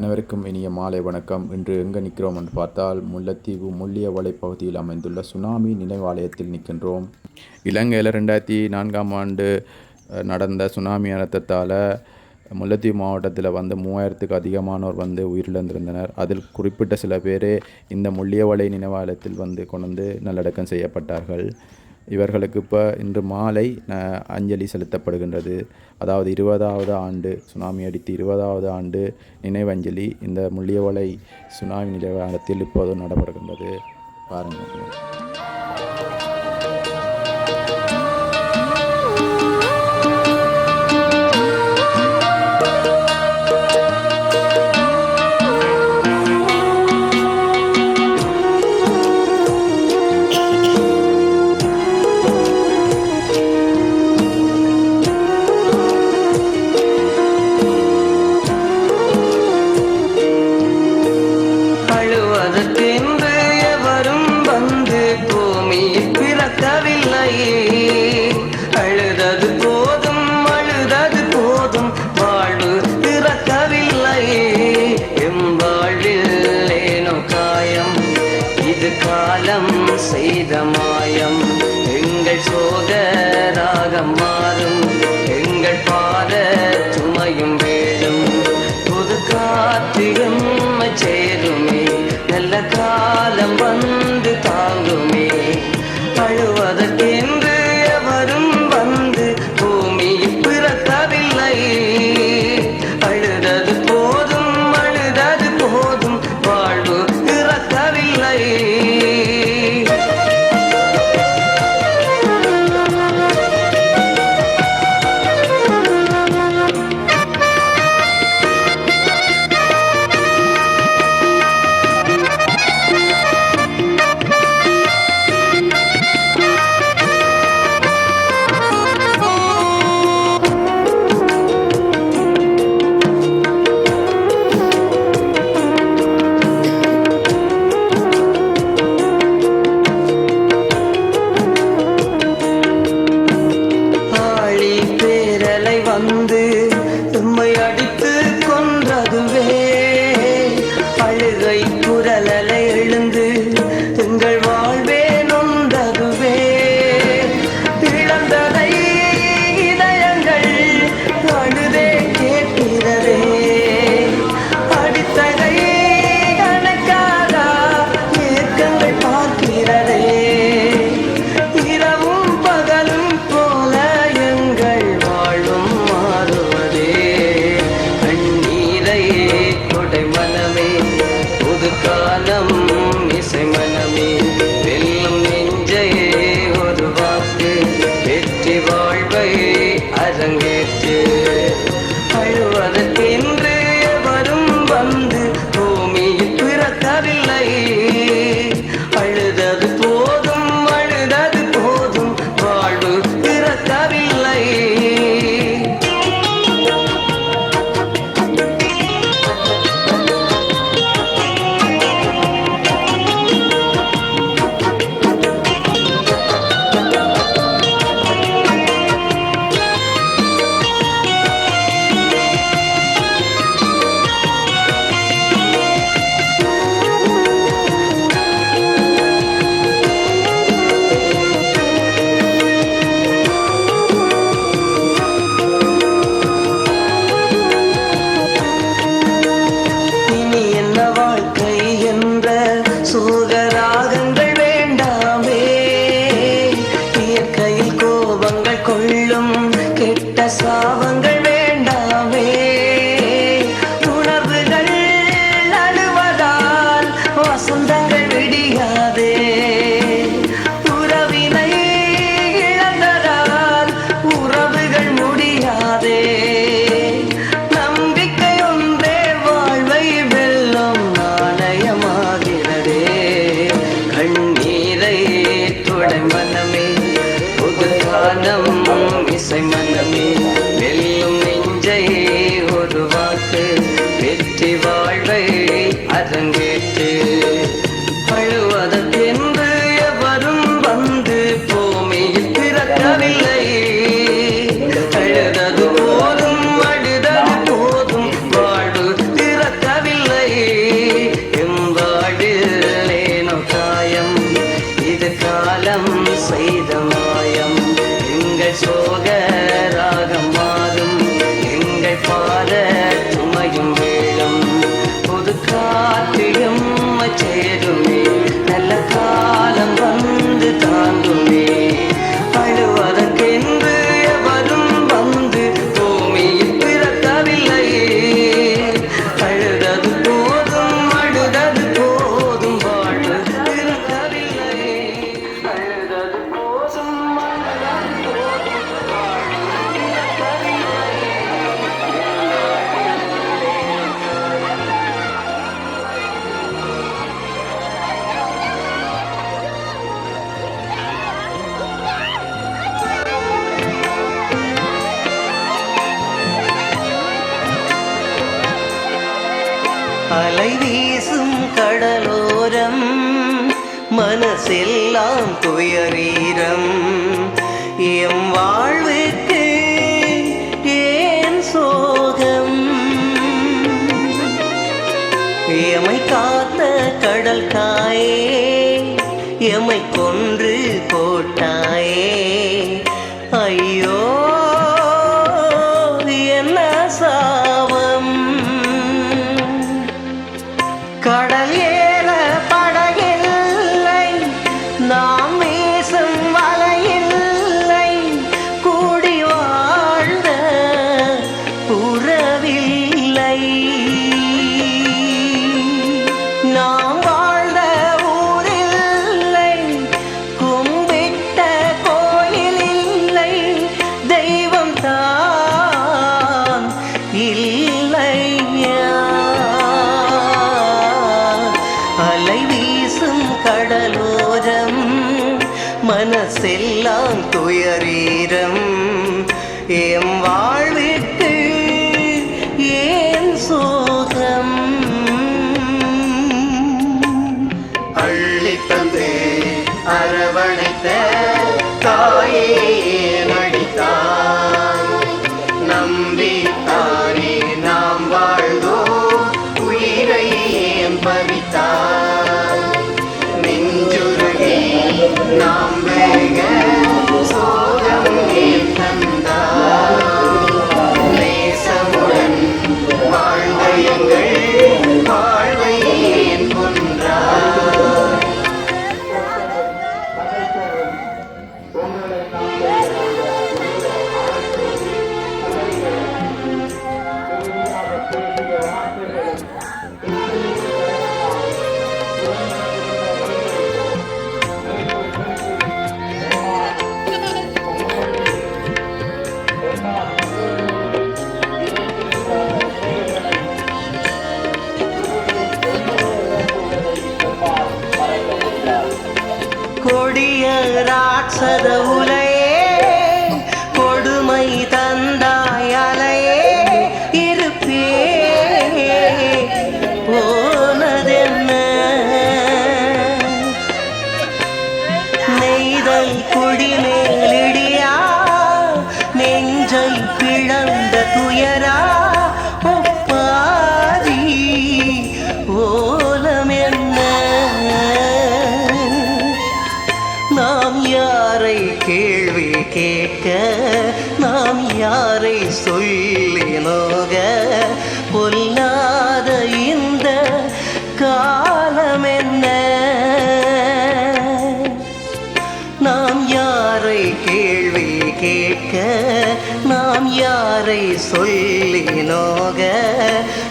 அனைவருக்கும் இனிய மாலை வணக்கம். இன்று எங்கே நிற்கிறோம் என்று பார்த்தால் முல்லைத்தீவு முள்ளியவளை பகுதியில் அமைந்துள்ள சுனாமி நினைவாலயத்தில் நிற்கின்றோம். இலங்கையில் ரெண்டாயிரத்தி நான்காம் ஆண்டு நடந்த சுனாமி அழுத்தத்தால் முல்லைத்தீவு மாவட்டத்தில் வந்து மூவாயிரத்துக்கு அதிகமானோர் வந்து உயிரிழந்திருந்தனர். அதில் குறிப்பிட்ட சில பேரே இந்த முள்ளியவளை நினைவாலயத்தில் வந்து கொண்டு வந்து நல்லடக்கம் செய்யப்பட்டார்கள். இவர்களுக்கு இப்போ இன்று மாலை அஞ்சலி செலுத்தப்படுகின்றது. அதாவது இருபதாவது ஆண்டு சுனாமி அடித்து இருபதாவது ஆண்டு நினைவஞ்சலி இந்த முள்ளியவளை சுனாமி நினைவாலயத்தில் இப்போது நடைபெறுகின்றது. பாருங்கள் காலம் செய்த மாயம். எங்கள் சோக ராகம் மாறும். பிறக்கவில்லை மனசெல்லாம் துயரீரம். எம் வாழ்வுக்கு ஏன் சோகம்? எமை காத்த கடல் தாயே எமை கொன்று 彩色的乌兰。கேட்க நாம் யாரை சொல்லி நோக? பொல்லாத இந்த காலம் என்ன நாம் யாரை கேள்வி கேட்க? நாம் யாரை சொல்லி நோக?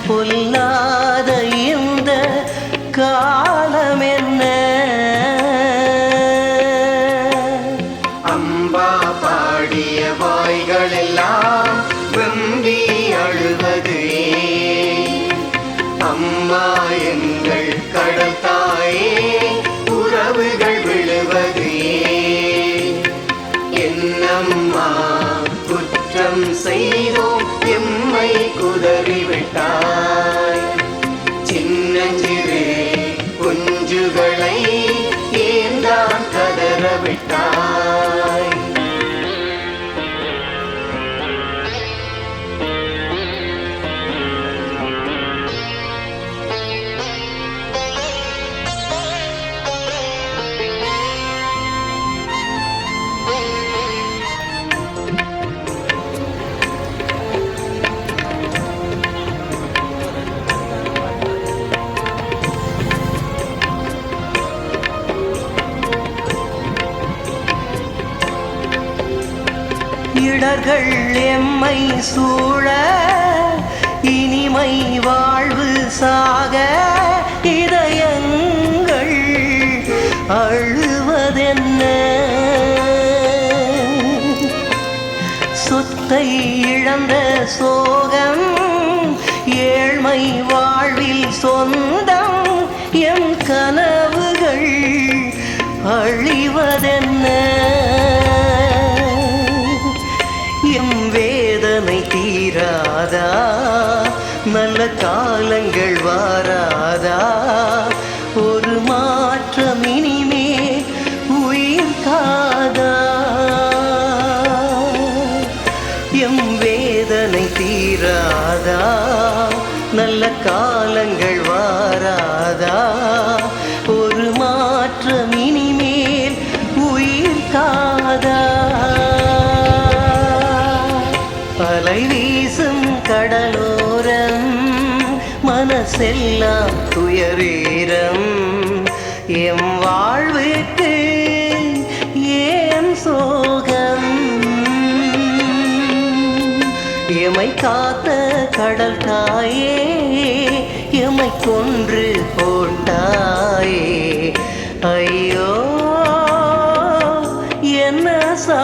பொல்லாத இந்த காலம் குதறி இடர்கள் எம்மை சூழ இனிமை வாழ்வு சாக இதயங்கள் அழுவதென்ன? சொத்தை இழந்த சோகம் ஏழ்மை வாழ்வில் சொந்த வாராதா? நல்ல காலங்கள் வாராதா? மனசெல்லாம் துயரீரம். எம் வாழ்வுக்கு ஏன் சோகம்? எமை காத்த கடல் தாயே எமை கொன்று போட்டாயே ஐயோ என்ன சா